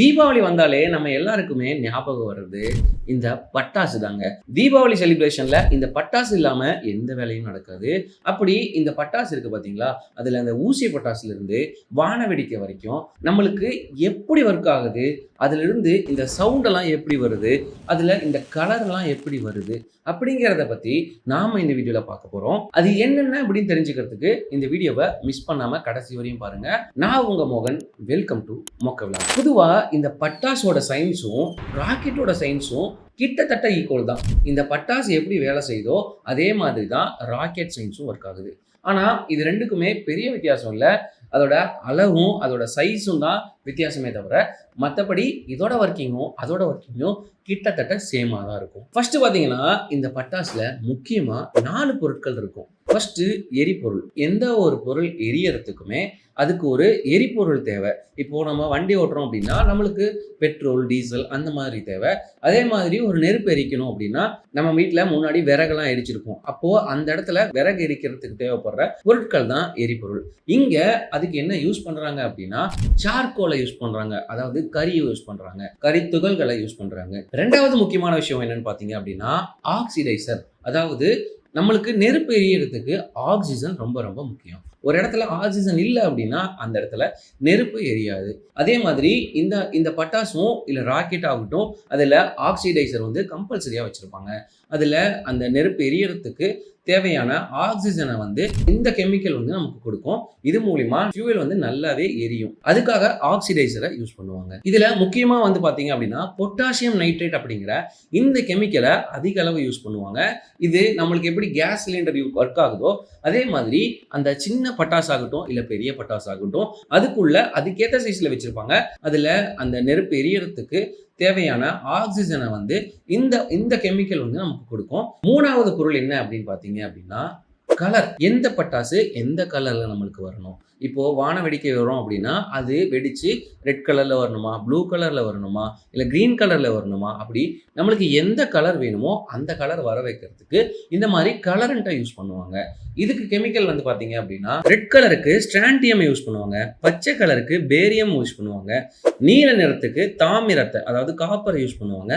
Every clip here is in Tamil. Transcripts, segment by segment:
தீபாவளி வந்தாலே நம்ம எல்லாருக்குமே ஞாபகம் வருது இந்த பட்டாசு தாங்க. தீபாவளி செலிப்ரேஷன்ல இந்த பட்டாசு இல்லாம எந்த வேலையும் நடக்காது. அப்படி இந்த பட்டாசு இருக்கு பாத்தீங்களா? அதுல அந்த ஊசி பட்டாசுல இருந்து வான வெடிக்கை வரைக்கும் நம்மளுக்கு எப்படி ஒர்க் ஆகுது? அதிலிருந்து இந்த சவுண்டெல்லாம் எப்படி வருது? அதில் இந்த கலர்லாம் எப்படி வருது? அப்படிங்கிறத பற்றி நாம இந்த வீடியோவில் பார்க்க போகிறோம் அது என்னென்ன அப்படின்னு தெரிஞ்சுக்கிறதுக்கு இந்த வீடியோவை மிஸ் பண்ணாமல் கடைசி வரையும் பாருங்கள் நான் உங்கள் மோகன். வெல்கம் டு மொக்க விழா. பொதுவாக இந்த பட்டாசோட சயின்ஸும் ராக்கெட்டோட சயின்ஸும் கிட்டத்தட்ட ஈக்குவல் தான். இந்த பட்டாசு எப்படி வேலை செய்தோ அதே மாதிரி தான் ராக்கெட் சயின்ஸும் ஒர்க் ஆகுது. ஆனால் இது ரெண்டுக்குமே பெரிய வித்தியாசம் இல்லை. அதோட அளவும் அதோட சைஸும் தான் வித்தியாசமே தவிர மற்றபடி இதோட ஒர்க்கிங்கும் அதோட ஒர்க்கிங்கும் கிட்டத்தட்ட சேமாக தான் இருக்கும். ஃபர்ஸ்ட் பார்த்தீங்கன்னா இந்த பட்டாசில் முக்கியமாக நாலு பொருட்கள் இருக்கும். ஃபர்ஸ்ட் எரிபொருள். எந்த ஒரு பொருள் எரியறதுக்குமே அதுக்கு ஒரு எரிபொருள் தேவை. இப்போ நம்ம வண்டி ஓட்டுறோம் அப்படின்னா நம்மளுக்கு பெட்ரோல் டீசல் அந்த மாதிரி தேவை. அதே மாதிரி ஒரு நெருப்பு எரிக்கணும் அப்படின்னா நம்ம வீட்டில் முன்னாடி விறகெல்லாம் எரிச்சிருப்போம். அப்போ அந்த இடத்துல விறகு எரிக்கிறதுக்கு தேவைப்படுற பொருட்கள் தான் எரிபொருள். இங்க அதுக்கு என்ன யூஸ் பண்றாங்க அப்படின்னா சார்கோலை யூஸ் பண்றாங்க. அதாவது கரியை யூஸ் பண்றாங்க. கரி துகள்களை யூஸ் பண்றாங்க. ரெண்டாவது முக்கியமான விஷயம் என்னன்னு பாத்தீங்க அப்படின்னா ஆக்சிடைசர் அதாவது நம்மளுக்கு நெருப்பு எரியறதுக்கு ஆக்சிஜன் ரொம்ப ரொம்ப முக்கியம். ஒரு இடத்துல ஆக்சிஜன் இல்லை அப்படின்னா அந்த இடத்துல நெருப்பு எரியாது. அதே மாதிரி இந்த இந்த பட்டாசும் இல்லை ராக்கெட் ஆகட்டும் அதில் ஆக்சிடைசர் வந்து கம்பல்சரியாக வச்சுருப்பாங்க. அதில் அந்த நெருப்பு எரியறதுக்கு தேவையான ஆக்சிஜனை வந்து இந்த கெமிக்கல் வந்து நமக்கு கொடுக்கும். இது மூலிமா ஃபியூவல் வந்து நல்லாவே எரியும். அதுக்காக ஆக்சிடைசரை யூஸ் பண்ணுவாங்க. இதுல முக்கியமா வந்து பாத்தீங்க அப்படின்னா பொட்டாசியம் நைட்ரேட் அப்படிங்கிற இந்த கெமிக்கலை அதிக அளவு யூஸ் பண்ணுவாங்க. இது நம்மளுக்கு எப்படி கேஸ் சிலிண்டர் ஒர்க் ஆகுதோ அதே மாதிரி அந்த சின்ன பட்டாசு ஆகட்டும் இல்லை பெரிய பட்டாசு ஆகட்டும் அதுக்குள்ள அதுக்கேற்ற சைஸில் வச்சிருப்பாங்க. அதில் அந்த நெருப்பு எரியறதுக்கு தேவையான ஆக்சிஜனை வந்து இந்த இந்த கெமிக்கல் வந்து நமக்கு கொடுக்கும். மூணாவது பொருள் என்ன அப்படின்னு பார்த்தீங்க அப்படின்னா கலர் எந்த பட்டாசு எந்த கலரில் நம்மளுக்கு வரணும்? இப்போது வான வெடிக்கை வரும் அப்படின்னா அது வெடிச்சு ரெட் கலரில் வரணுமா? ப்ளூ கலரில் வரணுமா? இல்லை கிரீன் கலரில் வரணுமா? அப்படி நம்மளுக்கு எந்த கலர் வேணுமோ அந்த கலர் வர வைக்கிறதுக்கு இந்த மாதிரி கலரண்ட்டை யூஸ் பண்ணுவாங்க. இதுக்கு கெமிக்கல் வந்து பார்த்தீங்க அப்படின்னா ரெட் கலருக்கு ஸ்ட்ராண்டியம் யூஸ் பண்ணுவாங்க. பச்சை கலருக்கு பேரியம் யூஸ் பண்ணுவாங்க. நீல நிறத்துக்கு தாமிரத்தை அதாவது காப்பர் யூஸ் பண்ணுவாங்க.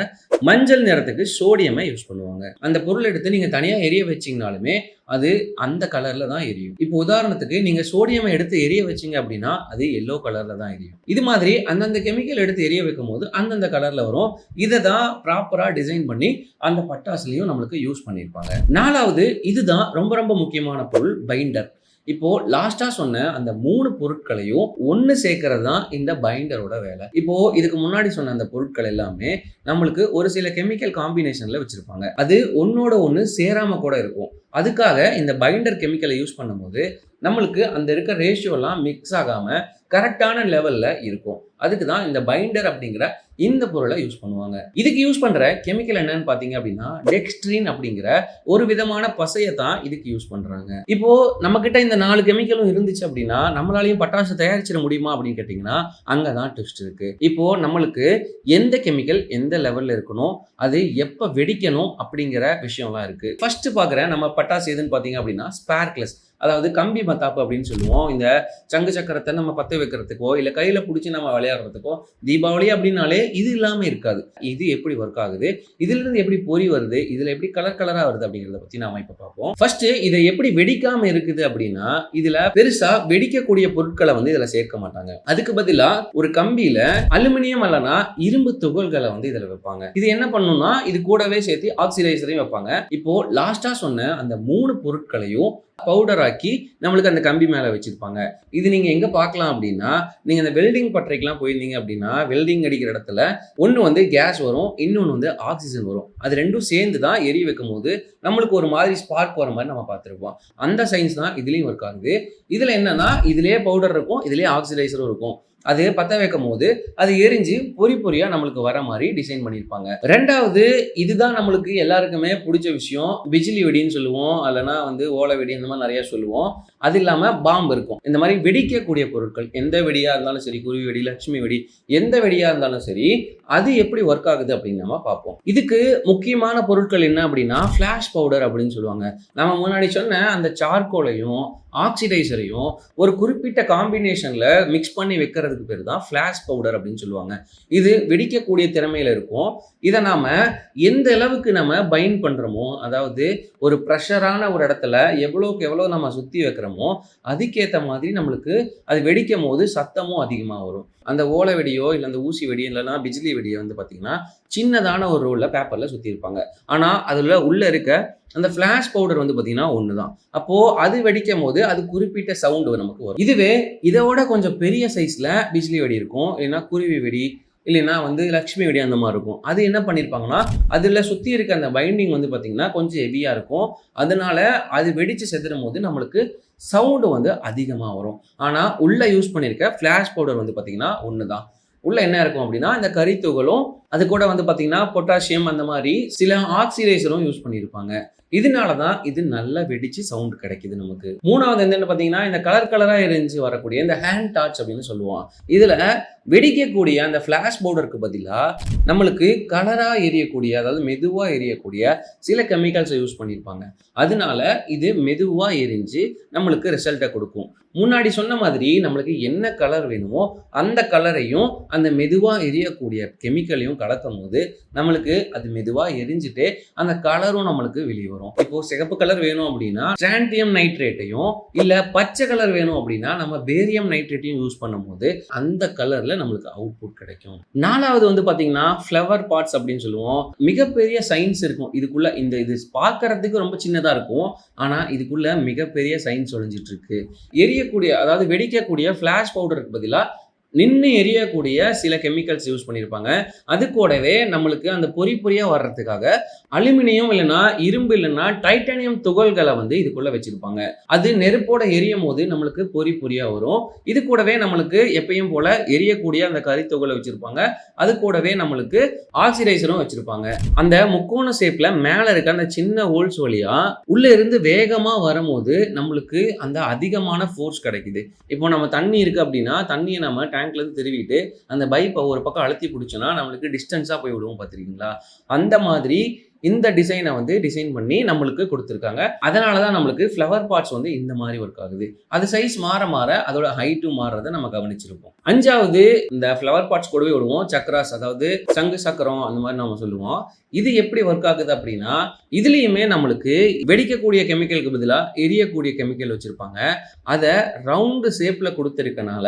மஞ்சள் நிறத்துக்கு சோடியமை யூஸ் பண்ணுவாங்க. அந்த பொருள் எடுத்து நீங்கள் தனியாக எரிய வச்சிங்கனாலுமே அது அந்த கலர்ல தான் எரியும். இப்போ உதாரணத்துக்கு நீங்க சோடியம் எடுத்து எரிய வச்சீங்க அப்படின்னா அது எல்லோ கலர்ல தான் எரியும். இது மாதிரி அந்தந்த கெமிக்கல் எடுத்து எரிய வைக்கும் போது அந்தந்த கலர்ல வரும். இதை தான் ப்ராப்பரா டிசைன் பண்ணி அந்த பட்டாசுலையும் நம்மளுக்கு யூஸ் பண்ணியிருப்பாங்க நாலாவது இதுதான் ரொம்ப ரொம்ப முக்கியமான பொருள் பைண்டர் இப்போ லாஸ்டா சொன்ன அந்த மூணு பொருட்களையும் ஒன்று சேர்க்கறது தான் இந்த பைண்டரோட வேலை. இப்போ இதுக்கு முன்னாடி சொன்ன அந்த பொருட்கள் எல்லாமே நம்மளுக்கு ஒரு சில கெமிக்கல் காம்பினேஷன்ல வச்சிருப்பாங்க. அது ஒன்னோட ஒன்று சேராம கூட இருக்கும். அதுக்காக இந்த பைண்டர் கெமிக்கலை யூஸ் பண்ணும்போது நம்மளுக்கு அந்த இருக்க ரேஷியோலாம் மிக்ஸ் ஆகாம கரெக்டான லெவலில் இருக்கும். அதுக்கு தான் இந்த பைண்டர் அப்படிங்கிற இந்த பொருளை யூஸ் பண்ணுவாங்க. இதுக்கு யூஸ் பண்ணுற கெமிக்கல் என்னன்னு பார்த்தீங்க அப்படின்னா டெக்ஸ்ட்ரின் அப்படிங்கிற ஒரு விதமான பசையை தான் இதுக்கு யூஸ் பண்ணுறாங்க இப்போ நம்மக்கிட்ட இந்த நாலு கெமிக்கலும் இருந்துச்சு அப்படின்னா நம்மளாலையும் பட்டாசு தயாரிச்சிட முடியுமா அப்படின்னு கேட்டிங்கன்னா அங்கதான் ட்விஸ்ட் இருக்குது இப்போ நம்மளுக்கு எந்த கெமிக்கல் எந்த லெவலில் இருக்கணும் அது எப்போ வெடிக்கணும் அப்படிங்கிற விஷயம்லாம் இருக்குது ஃபஸ்ட்டு பார்க்குற நம்ம பட்டாசு எதுன்னு பார்த்தீங்க அப்படின்னா ஸ்பேர்க்லெஸ் அதாவது கம்பி மத்தாப்பு அப்படின்னு சொல்லுவோம். இந்த சங்கு சக்கரத்தை நம்ம பற்ற வைக்கிறதுக்கோ இல்லை கையில் பிடிச்சி நம்ம விளையாடுறதுக்கோ தீபாவளி அப்படின்னாலே இது இல்லாமல் இருக்காது. இது எப்படி ஒர்க் ஆகுது? இதுலேருந்து எப்படி பொறி வருது? இதில் எப்படி கலர் கலராக வருது அப்படிங்கிறத பற்றி நாம் இப்போ பார்ப்போம். ஃபர்ஸ்ட் இதை எப்படி வெடிக்காமல் இருக்குது அப்படின்னா இதில் பெருசாக வெடிக்கக்கூடிய பொருட்களை வந்து இதில் சேர்க்க மாட்டாங்க. அதுக்கு பதிலாக ஒரு கம்பியில் அலுமினியம் அல்லனா இரும்பு துகள்களை வந்து இதில் வைப்பாங்க. இது என்ன பண்ணும்னா இது கூடவே சேர்த்து ஆக்சிடைசரையும் வைப்பாங்க. இப்போ லாஸ்ட்டாக சொன்ன அந்த மூணு பொருட்களையும் பவுடர் ஆக்கி நம்மளுக்கு அந்த கம்பி மேலே வச்சுருப்பாங்க. இது நீங்கள் எங்கே பார்க்கலாம் அப்படின்னா நீங்கள் அந்த வெல்டிங் பட்டறைக்கெலாம் போயிருந்தீங்க அப்படின்னா வெல்டிங் அடிக்கிற இடத்துல ஒன்று வந்து கேஸ் வரும் இன்னொன்று வந்து ஆக்சிஜன் வரும். அது ரெண்டும் சேர்ந்து தான் எரி வைக்கும் போது நம்மளுக்கு ஒரு மாதிரி ஸ்பார்க் வர மாதிரி நம்ம பார்த்துருப்போம். அந்த சயின்ஸ் தான் இதுலேயும் ஒர்க் ஆகுது. இதில் என்னென்னா இதுலேயே பவுடர் இருக்கும் இதுலேயே ஆக்சிடைசரும் இருக்கும். அது பற்ற வைக்கும் போது அது எரிஞ்சு பொறி பொறியா நம்மளுக்கு வர மாதிரி டிசைன் பண்ணியிருப்பாங்க. ரெண்டாவது இதுதான் நம்மளுக்கு எல்லாருக்குமே பிடிச்ச விஷயம். பிஜிலி வெடின்னு சொல்லுவோம் இல்லைனா வந்து ஓலை வெடி இந்த மாதிரி நிறைய சொல்லுவோம். அது இல்லாமல் பாம்பு இருக்கும். இந்த மாதிரி வெடிக்கக்கூடிய பொருட்கள் எந்த வெடியாக இருந்தாலும் சரி குருவி வெடி லட்சுமி வெடி எந்த வெடியாக இருந்தாலும் சரி அது எப்படி ஒர்க் ஆகுது அப்படின்னு நம்ம பார்ப்போம். இதுக்கு முக்கியமான பொருட்கள் என்ன அப்படின்னா ஃப்ளாஷ் பவுடர் அப்படின்னு சொல்லுவாங்க. நம்ம முன்னாடி சொன்ன அந்த சார்கோலையும் ஆக்சிடைசரையும் ஒரு குறிப்பிட்ட காம்பினேஷன்ல மிக்ஸ் பண்ணி பண்ணுறதுக்கு பேர் தான் ஃப்ளாஷ் பவுடர் அப்படின்னு சொல்லுவாங்க. இது வெடிக்கக்கூடிய திறமையில இருக்கும். இதை நாம் எந்த அளவுக்கு நம்ம பைன் பண்ணுறோமோ அதாவது ஒரு ப்ரெஷரான ஒரு இடத்துல எவ்வளோக்கு எவ்வளோ நம்ம சுற்றி வைக்கிறோமோ அதுக்கேற்ற மாதிரி நம்மளுக்கு அது வெடிக்கும் போது சத்தமும் அதிகமாக வரும். அந்த ஓலை வெடியோ இல்லை அந்த ஊசி வெடியோ இல்லைன்னா பிஜிலி வெடியோ வந்து பார்த்திங்கன்னா சின்னதான ஒரு ரோலில் பேப்பரில் சுற்றி இருப்பாங்க ஆனால் அதில் உள்ளே இருக்க அந்த ஃப்ளாஷ் பவுடர் வந்து பார்த்தீங்கன்னா ஒன்று தான் அப்போது அது வெடிக்கும் போது அது குறிப்பிட்ட சவுண்டு நமக்கு வரும். இதுவே இதோட கொஞ்சம் பெரிய சைஸில் பிஜ்லி வெடி இருக்கும். இல்லைன்னா குருவி வெடி இல்லைன்னா வந்து லக்ஷ்மி வெடி அந்த மாதிரி இருக்கும். அது என்ன பண்ணியிருப்பாங்கன்னா அதில் சுற்றி இருக்க அந்த பைண்டிங் வந்து பார்த்திங்கன்னா கொஞ்சம் ஹெவியாக இருக்கும். அதனால அது வெடித்து செதுறும் போது நம்மளுக்கு சவுண்டு வந்து அதிகமாக வரும். ஆனால் உள்ளே யூஸ் பண்ணியிருக்க ஃப்ளாஷ் பவுடர் வந்து பார்த்திங்கன்னா ஒன்று தான் உள்ளே என்ன இருக்கும் அப்படின்னா இந்த கறித்துகளும் அது கூட வந்து பார்த்தீங்கன்னா பொட்டாசியம் அந்த மாதிரி சில ஆக்சிடைசரும் யூஸ் பண்ணியிருப்பாங்க. இதனால தான் இது நல்லா வெடிச்சு சவுண்ட் கிடைக்குது நமக்கு. மூணாவது என்னன்னு பார்த்தீங்கன்னா இந்த கலர் கலராக எரிஞ்சு வரக்கூடிய இந்த ஹேண்ட் டார்ச் அப்படின்னு சொல்லுவோம் இதில் வெடிக்கக்கூடிய அந்த ஃப்ளாஷ் பவுடருக்கு பதிலாக நம்மளுக்கு கலராக எரியக்கூடிய அதாவது மெதுவாக எரியக்கூடிய சில கெமிக்கல்ஸை யூஸ் பண்ணியிருப்பாங்க. அதனால இது மெதுவாக எரிஞ்சு நம்மளுக்கு ரிசல்ட்டை கொடுக்கும். முன்னாடி சொன்ன மாதிரி நம்மளுக்கு என்ன கலர் வேணுமோ அந்த கலரையும் அந்த மெதுவாக எரியக்கூடிய கெமிக்கலையும் கலக்கும் போது நம்மளுக்கு அது மெதுவாக எரிஞ்சுட்டு அந்த கலரும் நம்மளுக்கு வெளியே வரும். இப்போ சிகப்பு கலர் வேணும் அப்படின்னா ஸ்டாண்டியம் நைட்ரேட்டையும் இல்லை பச்சை கலர் வேணும் அப்படின்னா நம்ம பேரியம் நைட்ரேட்டையும் யூஸ் பண்ணும்போது அந்த கலர்ல நம்மளுக்கு அவுட்புட் கிடைக்கும். நாலாவது வந்து பாத்தீங்கன்னா ஃப்ளவர் பார்ட்ஸ் அப்படின்னு சொல்லுவோம். மிகப்பெரிய சயின்ஸ் இருக்கும். இதுக்குள்ள இந்த இது பார்க்கறதுக்கு ரொம்ப சின்னதா இருக்கும். ஆனா இதுக்குள்ள மிகப்பெரிய சயின்ஸ் ஒழிஞ்சிட்டு இருக்கு. எரியக்கூடிய அதாவது வெடிக்கக்கூடிய ஃபிளாஷ் பவுடருக்கு பதிலாக நின்று எரியக்கூடிய சில கெமிக்கல்ஸ் யூஸ் பண்ணியிருப்பாங்க அது கூடவே நம்மளுக்கு அந்த பொறி பொறியாக வர்றதுக்காக அலுமினியம் இல்லைன்னா இரும்பு இல்லைன்னா டைட்டானியம் துகள்களை வந்து இதுக்குள்ளே வச்சுருப்பாங்க. அது நெருப்போட எரியும் போது நம்மளுக்கு பொறி பொறியாக வரும். இது கூடவே நம்மளுக்கு எப்பயும் போல் எரியக்கூடிய அந்த கரித்துகளை வச்சுருப்பாங்க. அது கூடவே நம்மளுக்கு ஆக்சிடைசரும் வச்சுருப்பாங்க. அந்த முக்கோண ஷேப்பில் மேலே இருக்க அந்த சின்ன ஹோல்ஸ் வழியாக உள்ளே இருந்து வேகமாக வரும்போது நம்மளுக்கு அந்த அதிகமான ஃபோர்ஸ் கிடைக்குது. இப்போ நம்ம தண்ணி இருக்குது அப்படின்னா தண்ணியை நம்ம டேங்க்ல இருந்து திருவிட்டு அந்த பைப்பை ஒரு பக்கம் அழுத்தி பிடிச்சோன்னா நம்மளுக்கு டிஸ்டன்ஸாக போய் விடுவோம் பார்த்துருக்கீங்களா? அந்த மாதிரி இந்த டிசைனை வந்து டிசைன் பண்ணி நம்மளுக்கு கொடுத்துருக்காங்க. அதனால தான் நம்மளுக்கு ஃப்ளவர் பார்ட்ஸ் வந்து இந்த மாதிரி ஒர்க் ஆகுது. அது சைஸ் மாற மாற அதோட ஹைட்டும் மாறுறத நம்ம கவனிச்சிருப்போம். அஞ்சாவது இந்த ஃப்ளவர் பார்ட்ஸ் கூடவே விடுவோம். சக்ராஸ் அதாவது சங்கு சக்கரம் அந்த மாதிரி நம்ம சொல்லுவோம். இது எப்படி ஒர்க் ஆகுது அப்படின்னா இதுலேயுமே நம்மளுக்கு வெடிக்கக்கூடிய கெமிக்கலுக்கு பதிலாக எரியக்கூடிய கெமிக்கல் வச்சுருப்பாங்க. அதை ரவுண்டு ஷேப்பில் கொடுத்துருக்கனால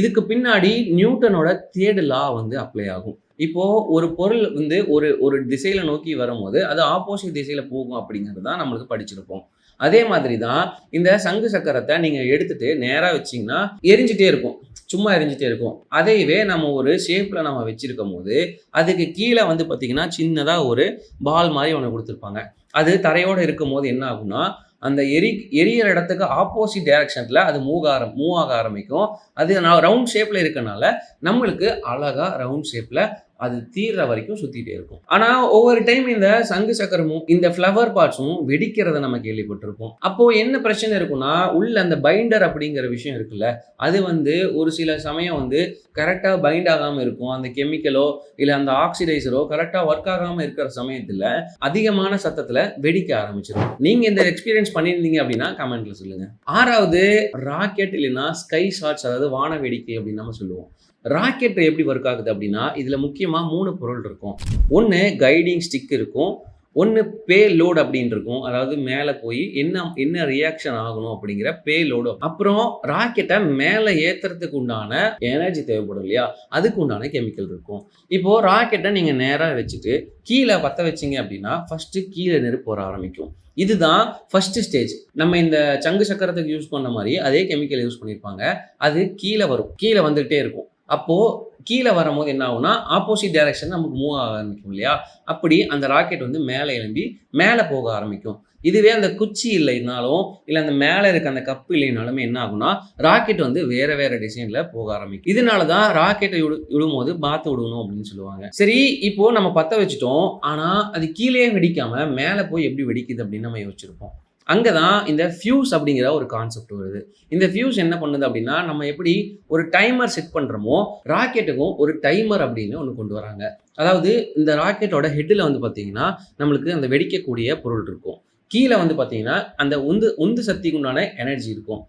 இதுக்கு பின்னாடி நியூட்டனோட தேர்டு லா வந்து அப்ளை ஆகும். இப்போ ஒரு பொருள் வந்து ஒரு ஒரு திசையில நோக்கி வரும்போது அது ஆப்போசிட் திசையில போகும் அப்படிங்கிறது தான் நம்மளுக்கு படிச்சிருப்போம். அதே மாதிரி தான் இந்த சங்கு சக்கரத்தை நீங்க எடுத்துட்டு நேராக வச்சீங்கன்னா எரிஞ்சிட்டே இருக்கும். சும்மா எரிஞ்சிட்டே இருக்கும். அதையவே நம்ம ஒரு ஷேப்பில் நம்ம வச்சிருக்கும் போது அதுக்கு கீழே வந்து பார்த்தீங்கன்னா சின்னதாக ஒரு பால் மாதிரி ஒன்று கொடுத்துருப்பாங்க. அது தரையோட இருக்கும் போது என்ன ஆகும்னா அந்த எரி எரியற இடத்துக்கு ஆப்போசிட் டைரக்ஷனில் அது மூவ் ஆர மூவ் ஆக ஆரம்பிக்கும். அது ரவுண்ட் ஷேப்பில் இருக்கனால நம்மளுக்கு அழகாக ரவுண்ட் ஷேப்பில் அது தீர்ற வரைக்கும் சுத்திட்டே இருக்கும். ஆனா ஒவ்வொரு டைம் இந்த சங்கு சக்கரமும் இந்த ஃப்ளவர் பார்ட்ஸும் வெடிக்கிறத நம்ம கேள்விப்பட்டிருப்போம். அப்போ என்ன பிரச்சனை இருக்கும்னா உள்ள அந்த பைண்டர் அப்படிங்கிற விஷயம் இருக்குல்ல அது வந்து ஒரு சில சமயம் வந்து கரெக்டாக பைண்ட் ஆகாம இருக்கும். அந்த கெமிக்கலோ இல்லை அந்த ஆக்சிடைசரோ கரெக்டாக ஒர்க் ஆகாம இருக்கிற சமயத்துல அதிகமான சத்தத்துல வெடிக்க ஆரம்பிச்சிடும் நீங்க இந்த எக்ஸ்பீரியன்ஸ் பண்ணியிருந்தீங்க அப்படின்னா கமெண்ட்ல சொல்லுங்க. ஆறாவது ராக்கெட் இல்லைன்னா ஸ்கை ஷார்ட்ஸ் அதாவது வான வேடிக்கை அப்படின்னு நம்ம சொல்லுவோம். ராக்கெட் எப்படி ஒர்க் ஆகுது அப்படின்னா இதில் முக்கியமாக மூணு பொருள் இருக்கும். ஒன்று கைடிங் ஸ்டிக் இருக்கும். ஒன்று பே லோடு அப்படின்னு இருக்கும். அதாவது மேலே போய் என்ன என்ன ரியாக்ஷன் ஆகணும் அப்படிங்கிற பே லோடு அப்புறம் ராக்கெட்டை மேலே ஏற்றுறதுக்கு உண்டான எனர்ஜி தேவைப்படும் இல்லையா? அதுக்கு உண்டான கெமிக்கல் இருக்கும். இப்போது ராக்கெட்டை நீங்கள் நேராக வச்சுட்டு கீழே பற்ற வச்சீங்க அப்படின்னா ஃபஸ்ட்டு கீழே நெருப்பு வர ஆரம்பிக்கும். இதுதான் ஃபஸ்ட்டு ஸ்டேஜ் நம்ம இந்த சங்கு சக்கரத்துக்கு யூஸ் பண்ண மாதிரி அதே கெமிக்கல் யூஸ் பண்ணியிருப்பாங்க அது கீழே வரும். கீழே வந்துகிட்டே இருக்கும். அப்போது கீழே வரும்போது என்ன ஆகும்னா ஆப்போசிட் டைரக்ஷன் நமக்கு மூவ் ஆக ஆரம்பிக்கும் இல்லையா? அப்படி அந்த ராக்கெட் வந்து மேலே எழும்பி மேலே போக ஆரம்பிக்கும். இதுவே அந்த குச்சி இல்லைனாலும் இல்லை அந்த மேலே இருக்க அந்த கப்பு இல்லைனாலுமே என்ன ஆகும்னா ராக்கெட் வந்து வேற வேற டிசைனில் போக ஆரம்பிக்கும். இதனால தான் ராக்கெட்டை விடு விடும்போது பார்த்து விடணும் அப்படின்னு சொல்லுவாங்க. சரி இப்போ நம்ம பற்ற வச்சுட்டோம். ஆனால் அது கீழே வெடிக்காமல் மேலே போய் எப்படி வெடிக்குது அப்படின்னு நம்ம யோசிச்சிருப்போம். அங்கே தான் இந்த ஃபியூஸ் அப்படிங்கிற ஒரு கான்செப்ட் வருது. இந்த ஃபியூஸ் என்ன பண்ணுது அப்படின்னா நம்ம எப்படி ஒரு டைமர் செட் பண்ணுறோமோ ராக்கெட்டுக்கும் ஒரு டைமர் அப்படின்னு ஒன்று கொண்டு வராங்க. அதாவது இந்த ராக்கெட்டோட ஹெட்டில் வந்து பார்த்தீங்கன்னா நம்மளுக்கு அந்த வெடிக்கக்கூடிய பொருள் இருக்கும். கீழே வந்து பார்த்தீங்கன்னா அந்த உந்து உந்து சக்திக்கு உண்டான எனர்ஜி இருக்கும்.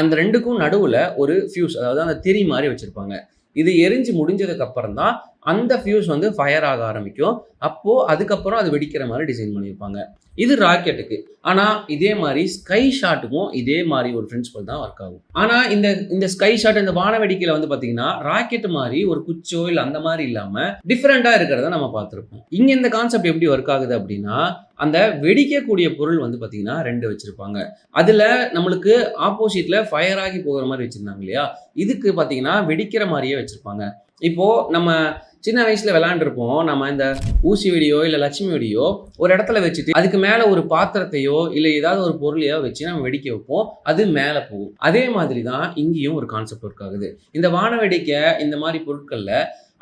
அந்த ரெண்டுக்கும் நடுவில் ஒரு ஃபியூஸ் அதாவது அந்த திரி மாதிரி வச்சுருப்பாங்க. இது எரிஞ்சு முடிஞ்சதுக்கு அப்புறம் தான் அந்த ஃபியூஸ் வந்து ஃபயர் ஆக ஆரம்பிக்கும். அப்போது அதுக்கப்புறம் அது வெடிக்கிற மாதிரி டிசைன் பண்ணியிருப்பாங்க. இது ராக்கெட்டுக்கு ஆனால் இதே மாதிரி ஸ்கை ஷாட்டுக்கும் இதே மாதிரி ஒரு பிரின்சிபல் தான் ஒர்க் ஆகும். ஆனால் இந்த இந்த ஸ்கை ஷாட் இந்த வானவெடிக்கையில வந்து பார்த்தீங்கன்னா ராக்கெட் மாதிரி ஒரு குச்சோ இல்லை அந்த மாதிரி இல்லாமல் டிஃப்ரெண்ட்டாக இருக்கிறத நம்ம பார்த்துருப்போம். இங்கே இந்த கான்செப்ட் எப்படி ஒர்க் ஆகுது அப்படின்னா அந்த வெடிக்கக்கூடிய பொருள் வந்து பார்த்தீங்கன்னா ரெண்டு வச்சுருப்பாங்க. அதில் நம்மளுக்கு ஆப்போசிட்டில் ஃபயர் ஆகி போகிற மாதிரி வச்சுருந்தாங்க இல்லையா? இதுக்கு பார்த்தீங்கன்னா வெடிக்கிற மாதிரியே வச்சுருப்பாங்க. இப்போது நம்ம சின்ன வயசுல விளாண்டுருப்போம் நம்ம இந்த ஊசி வெடியோ இல்ல லட்சுமி வெடியோ ஒரு இடத்துல வச்சுட்டு அதுக்கு மேல ஒரு பாத்திரத்தையோ இல்ல ஏதாவது ஒரு பொருளையோ வச்சு நம்ம வெடிக்க வைப்போம். அது மேல போகும். அதே மாதிரி தான் இங்கேயும் ஒரு கான்செப்ட் ஒர்க் ஆகுது. இந்த வானவெடிக்கை இந்த மாதிரி பொருட்கள்ல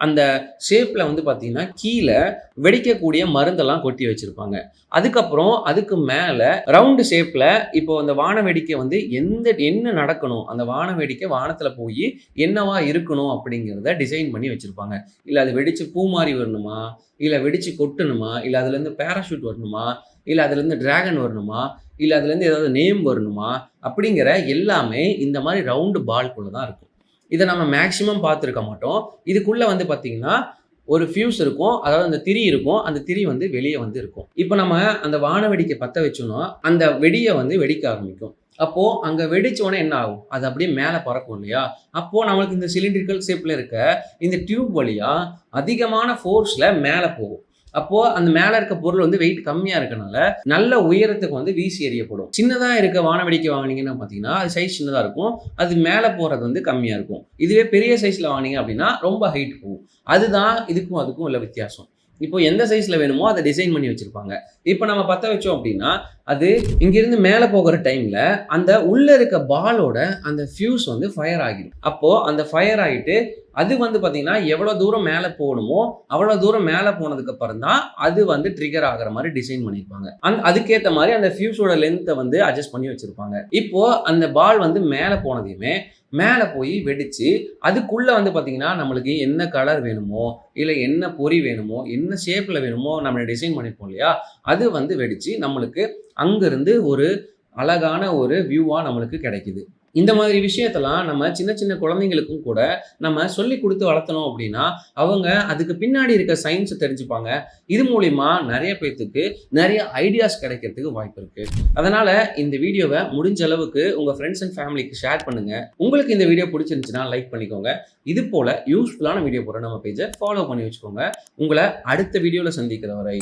அந்த ஷேப்பில் வந்து பார்த்தீங்கன்னா கீழே வெடிக்கக்கூடிய மருந்தெல்லாம் கொட்டி வச்சுருப்பாங்க. அதுக்கப்புறம் அதுக்கு மேலே ரவுண்டு ஷேப்பில் இப்போ அந்த வான வேடிக்கை வந்து எந்த என்ன நடக்கணும்? அந்த வான வேடிக்கை வானத்தில் போய் என்னவா இருக்கணும் அப்படிங்கிறத டிசைன் பண்ணி வச்சுருப்பாங்க. இல்லை அது வெடித்து பூ மாறி வரணுமா? இல்லை வெடித்து கொட்டணுமா? இல்லை அதுலேருந்து பேராஷூட் வரணுமா? இல்லை அதுலேருந்து டிராகன் வரணுமா? இல்லை அதுலேருந்து ஏதாவது நேம் வரணுமா? அப்படிங்கிற எல்லாமே இந்த மாதிரி ரவுண்டு பால்குள்ளே தான் இருக்கும். இதை நம்ம மேக்சிமம் பார்த்துருக்க மாட்டோம். இதுக்குள்ளே வந்து பார்த்திங்கன்னா ஒரு ஃபியூஸ் இருக்கும். அதாவது அந்த திரி இருக்கும். அந்த திரி வந்து வெளியே வந்து இருக்கும். இப்போ நம்ம அந்த வான வெடிக்கை பற்ற வச்சோம்னா அந்த வெடியை வந்து வெடிக்க ஆரம்பிக்கும். அப்போது அங்கே வெடிச்ச என்ன ஆகும்? அது அப்படியே மேலே பறக்கும் இல்லையா? அப்போது நம்மளுக்கு இந்த சிலிண்ட்ரிக்கல் ஷேப்பில் இருக்க இந்த டியூப் வழியாக அதிகமான ஃபோர்ஸில் மேலே போகும். அப்போ அந்த மேல இருக்க பொருள் வந்து வெயிட் கம்மியா இருக்கனால நல்ல உயரத்துக்கு வந்து வீசி எறியப்படும். சின்னதா இருக்க வானவெடிக்கை வாங்கினீங்கன்னா வாங்குனீங்கன்னா பாத்தீங்கன்னா அது சைஸ் சின்னதா இருக்கும். அது மேலே போறது வந்து கம்மியா இருக்கும். இதுவே பெரிய சைஸ்ல வாங்குனீங்க அப்படின்னா ரொம்ப ஹைட் போகும். அதுதான் இதுக்கும் அதுக்கும் உள்ள வித்தியாசம். இப்போ எந்த சைஸில் வேணுமோ அதை டிசைன் பண்ணி வச்சுருப்பாங்க. இப்போ நம்ம பற்ற வச்சோம் அப்படின்னா அது இங்கேருந்து மேலே போகிற டைமில் அந்த உள்ளே இருக்க பாலோட அந்த ஃபியூஸ் வந்து ஃபயர் ஆகிடும். அப்போது அந்த ஃபயர் ஆகிட்டு அது வந்து பார்த்திங்கன்னா எவ்வளோ தூரம் மேலே போகணுமோ அவ்வளோ தூரம் மேலே போனதுக்கப்புறம் தான் அது வந்து ட்ரிகர் ஆகிற மாதிரி டிசைன் பண்ணியிருப்பாங்க. அந் அதுக்கேற்ற மாதிரி அந்த ஃபியூஸோட லென்த்தை வந்து அட்ஜஸ்ட் பண்ணி வச்சுருப்பாங்க. இப்போது அந்த பால் வந்து மேலே போனதையுமே மேலே போய் வெடித்து அதுக்குள்ளே வந்து பார்த்திங்கன்னா நம்மளுக்கு என்ன கலர் வேணுமோ இல்லை என்ன பொறி வேணுமோ என்ன ஷேப்பில் வேணுமோ நம்ம டிசைன் பண்ணியிருப்போம் இல்லையா? அது வந்து வெடித்து நம்மளுக்கு அங்கேருந்து ஒரு அழகான ஒரு வியூவாக நம்மளுக்கு கிடைக்குது. இந்த மாதிரி விஷயத்தெல்லாம் நம்ம சின்ன சின்ன குழந்தைங்களுக்கும் கூட நம்ம சொல்லி கொடுத்து வளர்த்தணும் அப்படின்னா அவங்க அதுக்கு பின்னாடி இருக்க சயின்ஸை தெரிஞ்சுப்பாங்க. இது மூலிமா நிறைய பேர்த்துக்கு நிறைய ஐடியாஸ் கிடைக்கிறதுக்கு வாய்ப்பு இருக்கு. அதனால இந்த வீடியோவை முடிஞ்ச அளவுக்கு உங்க ஃப்ரெண்ட்ஸ் அண்ட் ஃபேமிலிக்கு ஷேர் பண்ணுங்க. உங்களுக்கு இந்த வீடியோ பிடிச்சிருந்துச்சுன்னா லைக் பண்ணிக்கோங்க. இது போல யூஸ்ஃபுல்லான வீடியோ போற நம்ம பேஜை ஃபாலோ பண்ணி வச்சுக்கோங்க. உங்களை அடுத்த வீடியோவில் சந்திக்கிற வரை